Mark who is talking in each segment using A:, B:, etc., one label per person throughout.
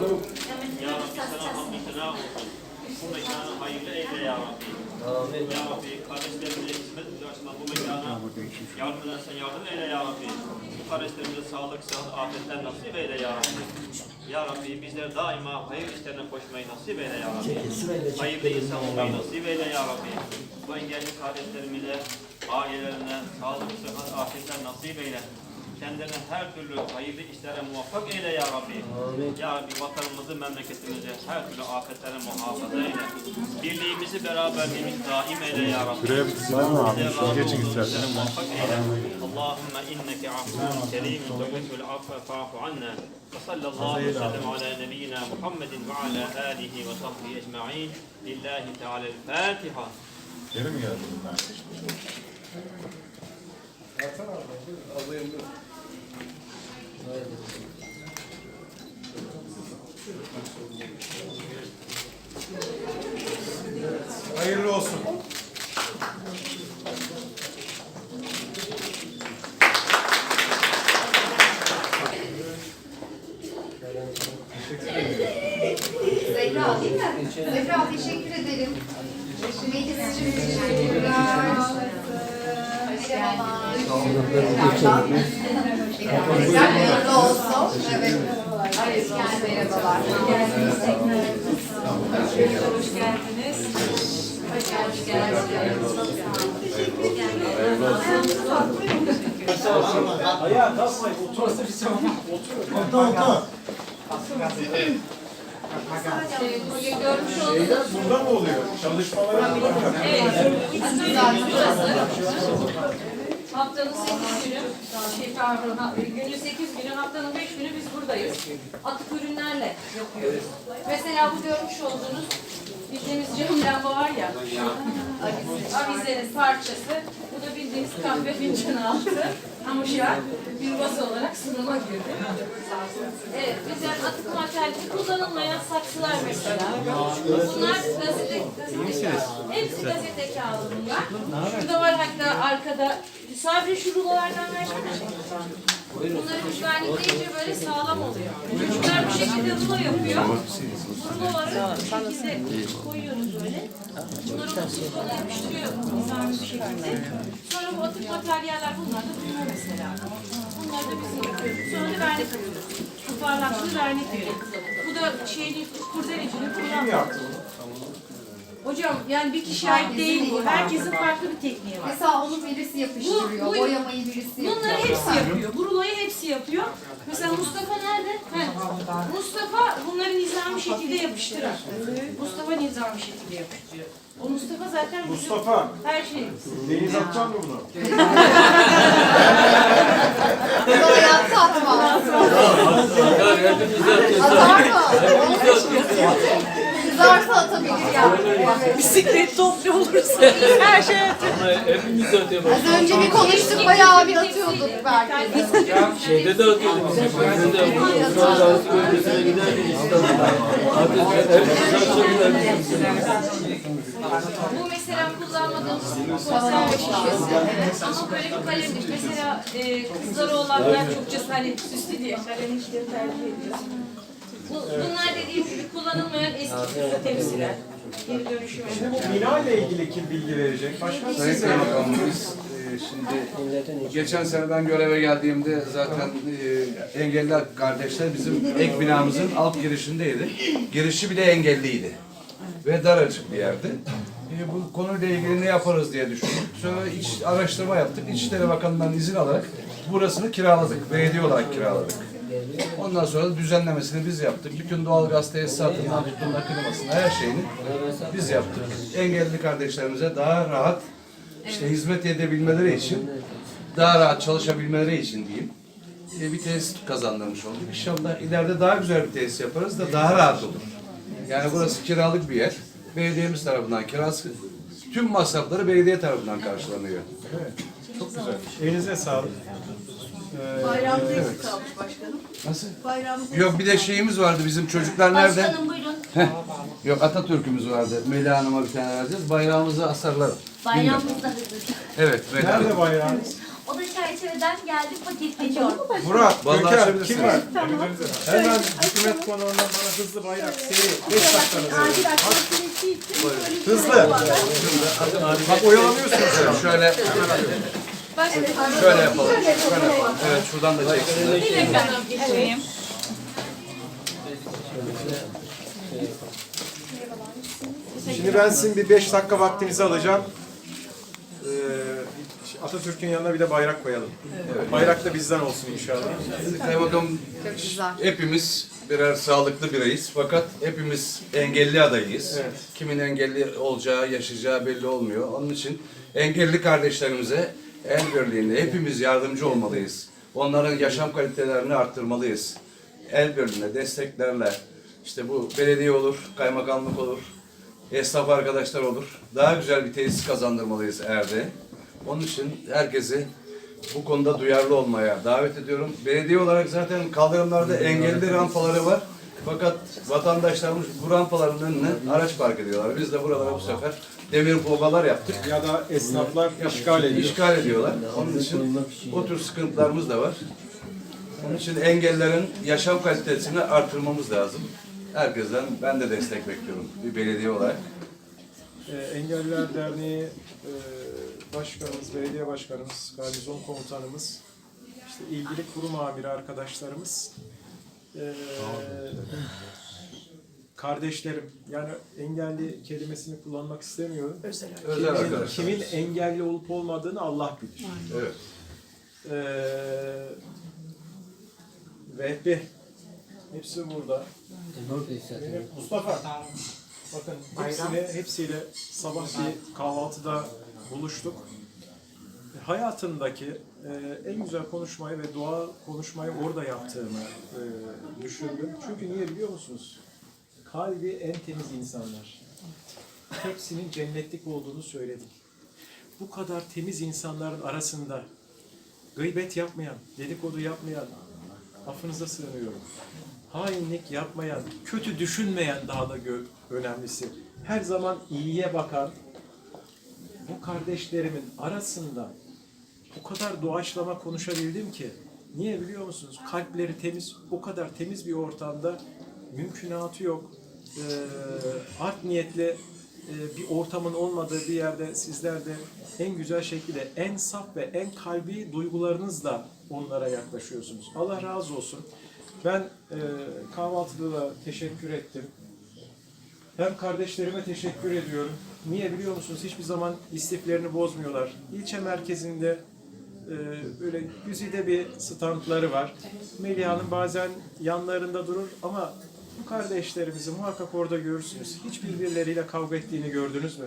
A: Ya Rabbi sana hamdü sena olsun. Bu mekanı hayırlı eyle ya Rabbi. Ya Rabbi kardeşlerimize hizmet açılan bu mekana yardım edersen yardım eyle ya Rabbi. Bu kardeşlerimize sağlık, sıhhat, afetler nasip eyle ya Rabbi. Ya Rabbi bizler daima hayır işlerine koşmayı nasip eyle ya Rabbi. Hayırlı insan olmayı nasip eyle ya Rabbi. Bu engelli kardeşlerimize, ailelerine sağlık, sıhhat, afetler nasip eyle. Kendilerine her türlü hayırlı işlere muvaffak eyle ya Rabbi. Ya Rabbi vatanımızı, memleketimizi her türlü afetlere muhafaza eyle. Birliğimizi, beraberliğimizi daim eyle ya Rabbi.
B: Şuraya bir var mı abi?
A: Razı
B: Geçin
A: olsun,
B: istersen.
A: bizlere muvaffak eyle. Allahümme inneke afun kerim tuhibbul affe fa'fu anna. Ve sallallahu aleyhi ve sellem ala nebiyyina Muhammedin ve ala alihi ve sahbihi ecma'in. Lillahi Teala'l-Fatiha.
B: Geri mi geldi bunlar? Hayırlı olsun.
C: Zehra değil mi? Zehra teşekkür ederim. Melis'ciğim teşekkürler. Merhabalar. Tekrar hayırlı olsun. Evet. Merhabalar.
D: Hoş geldiniz. Hoş geldiniz.
E: Ayağa kalkmayın. Oturası bir zaman. Otur. Otur. Otur.
D: Bugün görmüş olduğunuz
B: Burada mı oluyor? Çalışmalar
D: evet, burası haftanın 8 günü, şey pardon, ha- günü 8 günü, haftanın 5 günü biz buradayız. Atık ürünlerle yapıyoruz. Mesela bu görmüş olduğunuz bildiğimiz cam lamba var ya, avizenin parçası. Bu da bildiğiniz kahve fincanı altı. Hamuşa bir vazo olarak sunuma girdi. Evet, yani atık materyali kullanılmayan saksılar mesela. Bunlar gazete, gazete. Hepsi gazete kağıdı bunlar. Şurada var hatta arkada. Sabri şu rulolardan versene. Bunları güvenlik deyince böyle sağlam oluyor. Çocuklar bu şekilde rulo yapıyor. Ruloları bu şekilde koyuyoruz böyle. Bunları bu yapıştırıyor nizami bir şekilde. Sonra bu atık materyaller bunlar da bunlar mesela. Bunları da biz yapıyoruz. Sonra da vernik yapıyoruz. Toparlanmış vernik diyor. Bu da şeyini, kurdelecini kullanmıyor. Hocam yani bir kişi ait değil bu. Herkesin farklı bir tekniği var.
C: Mesela onu birisi yapıştırıyor.
D: Bu- bu-
C: Boyamayı birisi yapıyor.
D: Bunları hepsi yapıyor. Bu ruloyu hepsi yapıyor. Mesela Mustafa nerede? Heh. Mustafa bunları nizami şekilde yapıştırır. Mustafa nizami şekilde yapıştırıyor. O Mustafa zaten bizim
B: Mustafa,
D: her şeyimiz.
B: deniz atacak mı bunu?
C: Bunu hayatta atmaz. Atar mı? Kızarsa atabilir yani.
D: Bisiklet toplu olursa her şey
F: Hepimiz de atıyoruz.
C: Az önce bir konuştuk bayağı bir atıyorduk belki.
F: Şeyde de atıyorduk. Bizde de atıyorduk. Sonra artık bölgesine giderdik İstanbul'da.
D: Bu mesela kullanmadığımız konserve şişesi. Evet. Ama böyle bir kalemlik. Mesela e, kızları olanlar çokça hani süslü diye kalemlikleri tercih ediyor. Bu, bunlar dediğim gibi kullanılmayan eski su temsiler. Geri dönüşüm
B: Bu bina ile ilgili kim bilgi verecek? Başka
G: Sayın Kaymakamım biz e, şimdi geçen sene ben göreve geldiğimde zaten e, engelli kardeşler bizim ek binamızın alt girişindeydi. Girişi bile engelliydi. Ve daracık bir yerdi. E, bu konuyla ilgili ne yaparız diye düşündük. Sonra iç araştırma yaptık. İçişleri Bakanı'ndan izin alarak burasını kiraladık. Belediye olarak kiraladık. Ondan sonra düzenlemesini biz yaptık. Bütün doğalgaz tesisatından tutun da klimasına her şeyini biz yaptık. Engelli kardeşlerimize daha rahat işte hizmet edebilmeleri için, daha rahat çalışabilmeleri için diyeyim. e, bir tesis kazandırmış olduk. İnşallah ileride daha güzel bir tesis yaparız da daha rahat olur. Yani burası kiralık bir yer. Belediyemiz tarafından kirası, tüm masrafları belediye tarafından karşılanıyor.
B: Çok güzel. Elinize sağlık. Ee,
H: Bayramda eksik kalmış başkanım.
G: Nasıl?
H: Bayramda
G: Yok bir de şeyimiz vardı bizim çocuklar nerede?
H: Başkanım buyurun.
G: Yok Atatürk'ümüz vardı. Melih Hanım'a bir tane vereceğiz. Bayrağımızı asarlar.
H: Bayramımızda hızlı.
G: Evet. Melih Hanım.
B: nerede bayrağınız?
H: O da
I: çerçeveden geldik paketleniyor.
B: Murat,
G: Vallahi açabilirsin.
B: kim var? Hemen hükümet konuğundan bana hızlı bayrak seri. 5 dakikanız var. Hızlı. Bak oyalanıyorsunuz ya.
G: Şöyle şöyle yapalım. Şöyle yapalım. Evet şuradan da çeksinler.
B: Şimdi ben sizin bir 5 dakika vaktinizi alacağım. Ee, Atatürk'ün yanına bir de bayrak koyalım. Bayrak da bizden olsun inşallah.
G: Kaymakam hepimiz birer sağlıklı bireyiz fakat hepimiz engelli adayıyız.
B: Evet.
G: Kimin engelli olacağı, yaşayacağı belli olmuyor. Onun için engelli kardeşlerimize el birliğinde hepimiz yardımcı olmalıyız. Onların yaşam kalitelerini arttırmalıyız. El birliğine, desteklerle, işte bu belediye olur, kaymakamlık olur, esnaf arkadaşlar olur. Daha güzel bir tesis kazandırmalıyız Erde. Onun için herkesi bu konuda duyarlı olmaya davet ediyorum. Belediye olarak zaten kaldırımlarda engelli rampaları var. Fakat vatandaşlarımız bu rampaların önüne araç park ediyorlar. Biz de buralara bu sefer demir pogalar yaptık.
B: Ya da esnaflar işgal ediyor.
G: İşgal ediyorlar. Onun için o tür sıkıntılarımız da var. Onun için engellerin yaşam kalitesini artırmamız lazım. Herkesten ben de destek bekliyorum bir belediye olarak.
B: Ee, Engelliler Derneği e, başkanımız, belediye başkanımız, garnizon komutanımız, işte ilgili kurum amiri arkadaşlarımız, e, kardeşlerim, yani engelli kelimesini kullanmak istemiyorum.
G: Özel
B: Kimin,
G: arkadaşlar.
B: kimin engelli olup olmadığını Allah bilir.
G: Evet.
B: Ee, Vehbi, hepsi burada. Benim Mustafa. Bakın hepsini, hepsiyle sabah bir kahvaltıda buluştuk. Hayatımdaki e, en güzel konuşmayı ve dua konuşmayı orada yaptığımı e, düşündüm. Çünkü niye biliyor musunuz? Kalbi en temiz insanlar. Hepsinin cennetlik olduğunu söyledik. Bu kadar temiz insanların arasında gıybet yapmayan, dedikodu yapmayan, affınıza sığınıyorum. Hainlik yapmayan, kötü düşünmeyen daha da önemlisi. Her zaman iyiye bakan bu kardeşlerimin arasında o kadar doğaçlama konuşabildim ki niye biliyor musunuz? Kalpleri temiz, o kadar temiz bir ortamda mümkünatı yok. Ee, art niyetli e, bir ortamın olmadığı bir yerde sizler de en güzel şekilde en saf ve en kalbi duygularınızla onlara yaklaşıyorsunuz. Allah razı olsun. Ben e, kahvaltıda da teşekkür ettim. Hem kardeşlerime teşekkür ediyorum. Niye biliyor musunuz? Hiçbir zaman istiflerini bozmuyorlar. İlçe merkezinde e, böyle güzide bir standları var. Melih Hanım bazen yanlarında durur ama bu kardeşlerimizi muhakkak orada görürsünüz. Hiç birbirleriyle kavga ettiğini gördünüz mü?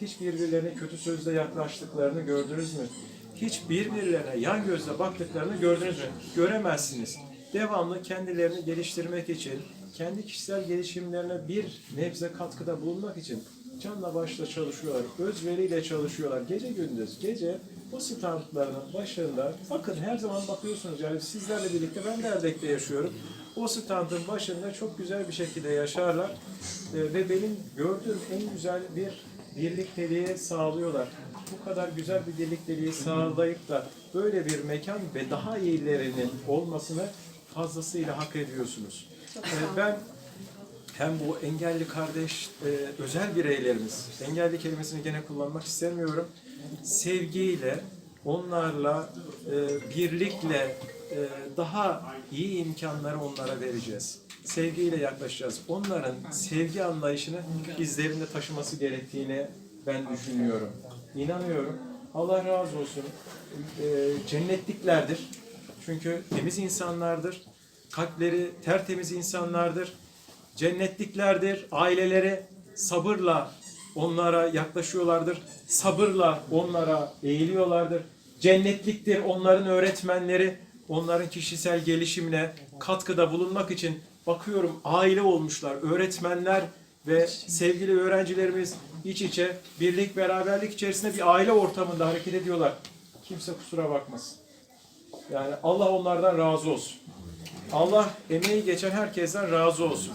B: Hiç birbirlerine kötü sözle yaklaştıklarını gördünüz mü? Hiç birbirlerine yan gözle baktıklarını gördünüz mü? Göremezsiniz. Devamlı kendilerini geliştirmek için, kendi kişisel gelişimlerine bir nebze katkıda bulunmak için canla başla çalışıyorlar, özveriyle çalışıyorlar. Gece gündüz, gece o standlarının başında, bakın her zaman bakıyorsunuz yani sizlerle birlikte ben de Erdek'te yaşıyorum. O standın başında çok güzel bir şekilde yaşarlar Ee, ve benim gördüğüm en güzel bir birlikteliği sağlıyorlar. Bu kadar güzel bir birlikteliği sağlayıp da böyle bir mekan ve daha iyilerinin olmasını fazlasıyla hak ediyorsunuz. Ee, ben hem bu engelli kardeş, e, özel bireylerimiz, engelli kelimesini gene kullanmak istemiyorum, sevgiyle, onlarla, e, birlikle e, daha iyi imkanları onlara vereceğiz. Sevgiyle yaklaşacağız. Onların sevgi anlayışını bizlerin de taşıması gerektiğini ben düşünüyorum. İnanıyorum. Allah razı olsun. E, cennetliklerdir. Çünkü temiz insanlardır. Kalpleri tertemiz insanlardır cennetliklerdir. Aileleri sabırla onlara yaklaşıyorlardır. Sabırla onlara eğiliyorlardır. Cennetliktir onların öğretmenleri. Onların kişisel gelişimine katkıda bulunmak için bakıyorum aile olmuşlar. Öğretmenler ve sevgili öğrencilerimiz iç içe birlik beraberlik içerisinde bir aile ortamında hareket ediyorlar. Kimse kusura bakmasın. Yani Allah onlardan razı olsun. Allah emeği geçen herkesten razı olsun.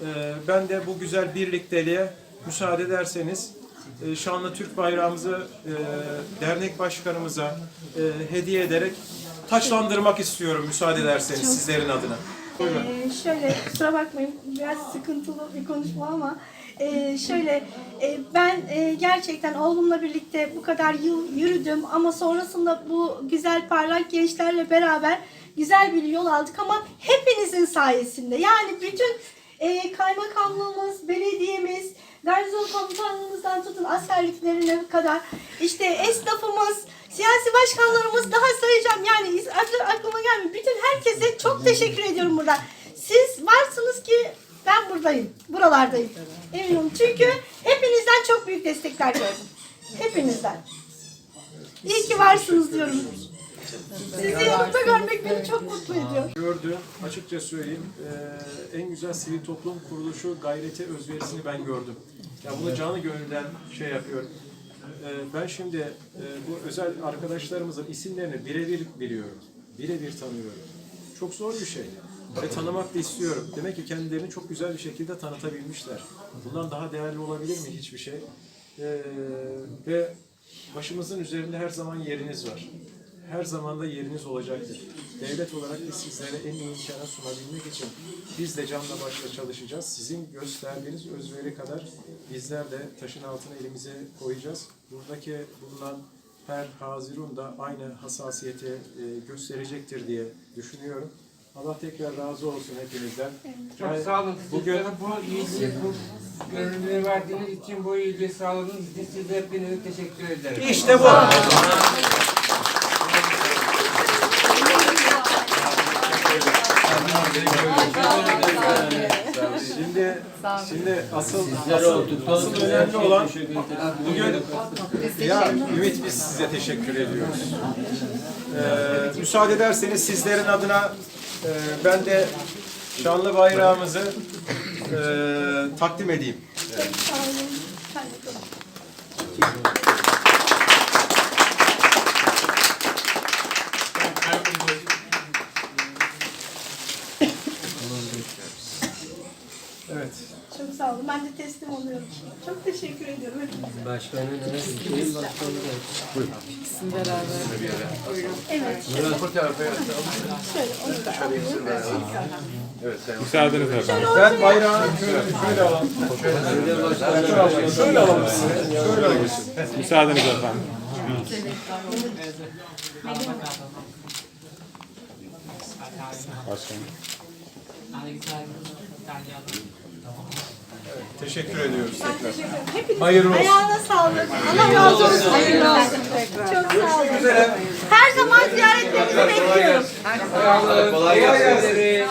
B: Ee, ben de bu güzel birlikteliğe müsaade ederseniz e, şanlı Türk bayrağımızı e, dernek başkanımıza e, hediye ederek taçlandırmak istiyorum müsaade ederseniz sizlerin adına. Buyurun.
J: Ee, şöyle kusura bakmayın biraz sıkıntılı bir konuşma ama e, şöyle e, ben e, gerçekten oğlumla birlikte bu kadar yıl yürüdüm ama sonrasında bu güzel parlak gençlerle beraber güzel bir yol aldık ama hepinizin sayesinde yani bütün e, kaymakamlığımız, belediyemiz, garnizon komutanlığımızdan tutun askerliklerine kadar işte esnafımız, siyasi başkanlarımız daha sayacağım yani aklıma gelmiyor. Bütün herkese çok teşekkür ediyorum burada. Siz varsınız ki ben buradayım, buralardayım. Eminim çünkü hepinizden çok büyük destekler gördüm. Hepinizden. İyi ki varsınız diyorum. Sizi yanımda görmek beni çok mutlu ediyor.
B: gördüğüm, açıkça söyleyeyim, e, en güzel sivil toplum kuruluşu gayreti, özverisini ben gördüm. Ya bunu canı gönülden şey yapıyorum. E, ben şimdi e, bu özel arkadaşlarımızın isimlerini birebir biliyorum. Birebir tanıyorum. Çok zor bir şey. Ve tanımak da istiyorum. Demek ki kendilerini çok güzel bir şekilde tanıtabilmişler. Bundan daha değerli olabilir mi hiçbir şey? E, ve başımızın üzerinde her zaman yeriniz var her zaman da yeriniz olacaktır. Devlet olarak biz sizlere en iyi imkanı sunabilmek için biz de canla başla çalışacağız. Sizin gösterdiğiniz özveri kadar bizler de taşın altına elimize koyacağız. Buradaki bulunan her Hazirun da aynı hassasiyeti e, gösterecektir diye düşünüyorum. Allah tekrar razı olsun hepinizden.
E: Çok
B: Ben
E: sağ olun.
B: Bugün
E: Bugün bu iyiliği, bu gönüllüğü verdiğiniz için, bu iyiliği sağladığınız için size hepinize teşekkür ederim.
B: işte bu. Şimdi şimdi asıl asıl, asıl önemli olan bugün ya Ümit biz size teşekkür ediyoruz. Ee, müsaade ederseniz sizlerin adına e, ben de şanlı bayrağımızı e, takdim edeyim. Evet.
J: Sağ olun. Ben de teslim oluyorum. Çok teşekkür ediyorum hepinize.
F: Başkanın ne? İl başkanı da.
J: Evet. Şöyle onu da alayım.
B: Ben bayrağı şöyle, şöyle alalım. Şöyle alalım. Şöyle alalım. Şöyle alalım.
K: Müsaadeniz efendim. Başkanım.
B: Teşekkür ediyoruz tekrar.
J: Hepiniz
B: Hayırlı olsun.
J: ayağına sağlık. Allah razı olsun. Hayırlı olsun. Çok sağ olun. Her zaman ziyaretlerinizi bekliyorum.
E: Kolay gelsin.